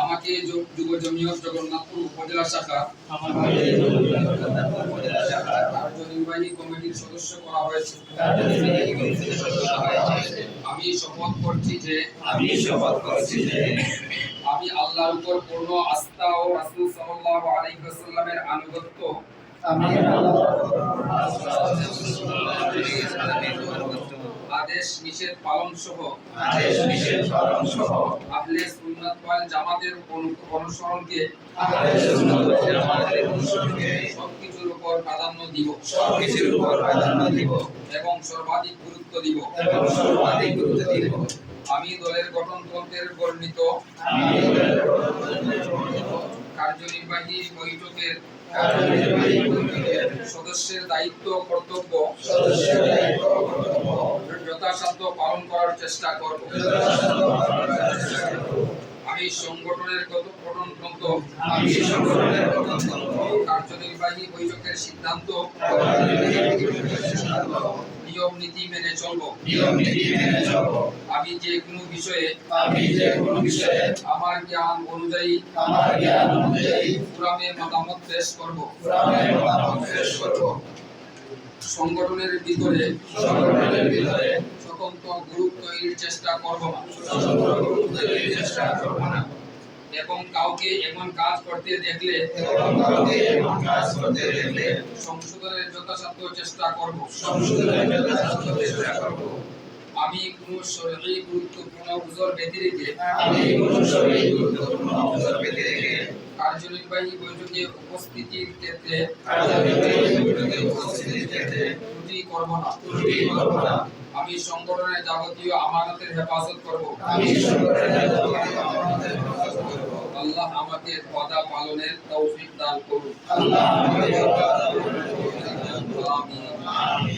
আমাকে যু- যুব জমিয়ত জগন্নাথপুর উপজেলা শাখা কার্যনির্বাহী কমিটির সদস্য করা হয়েছে। আমি শপথ করছি যে আমি শপথ করছি যে আমি আল্লাহর উপর পূর্ণ আস্থা ও রাসূল সাল্লাল্লাহু আলাইহি ওয়াসাল্লামের আনুগত্য আমি আদেশ নিষেধ পালন সহ আদেশ নিষেধ পালন সহ আহলে সুন্নাত ওয়াল জামাতের অনুসরণকে আহলে সুন্নাত ওয়াল জামাতের অনুসরণকে সবকিছুর উপর প্রাধান্য দিব। সবকিছুর উপর প্রাধান্য দিব। এবং সর্বাধিক গুরুত্ব দিব। এবং সর্বাধিক গুরুত্ব দিব। আমি দলের গঠনতন্ত্রের বর্ণিত আমি কার্যনির্বাহী বৈঠকের কার্যনির্বাহী কমিটির সদস্যের দায়িত্ব কর্তব্য যথাসাধ্য পালন করার চেষ্টা করব। আমি সংগঠনের গত- গঠনতন্ত্র আমি সংগঠনের গঠনতন্ত্র কার্যনির্বাহী বৈঠকের সিদ্ধান্ত নিয়ম নীতি মেনে চলব। নিয়ম নীতি মেনে চলব। আমি যে কোনো বিষয়ে আমি যে কোনো বিষয়ে আমার জ্ঞান অনুযায়ী আমার জ্ঞান অনুযায়ী পুরামে মতামত পেশ করব। পুরাণের মতামত পেশ করব। সংগঠনের ভিতরে সংগঠনের ভিতরে স্বতন্ত্র গ্রুপ তৈরির চেষ্টা করব না। স্বতন্ত্র গ্রুপ তৈরির চেষ্টা করব না। এবং কাউকে এমন কাজ করতে দেখলে সংশোধনের যথাসাধ্য চেষ্টা করব। আমি কোনো শরীরী গুরুত্বপূর্ণ উজোর পেতে রেখে কার্যনির্বাহী বৈঠকে উপস্থিতির ক্ষেত্রে কার্যনির্বাহী বৈঠকে উপস্থিতির ক্ষেত্রে ত্রুটি করব না। ত্রুটি করব না। আমি সংগঠনের যাবতীয় আমানতের হেফাজত করব। আমি সংগঠনের যাবতীয় আমানতের হেফাজত করব আল্লাহ আমাকে ওয়াদা পালনের তৌফিক দান করুন। আমিন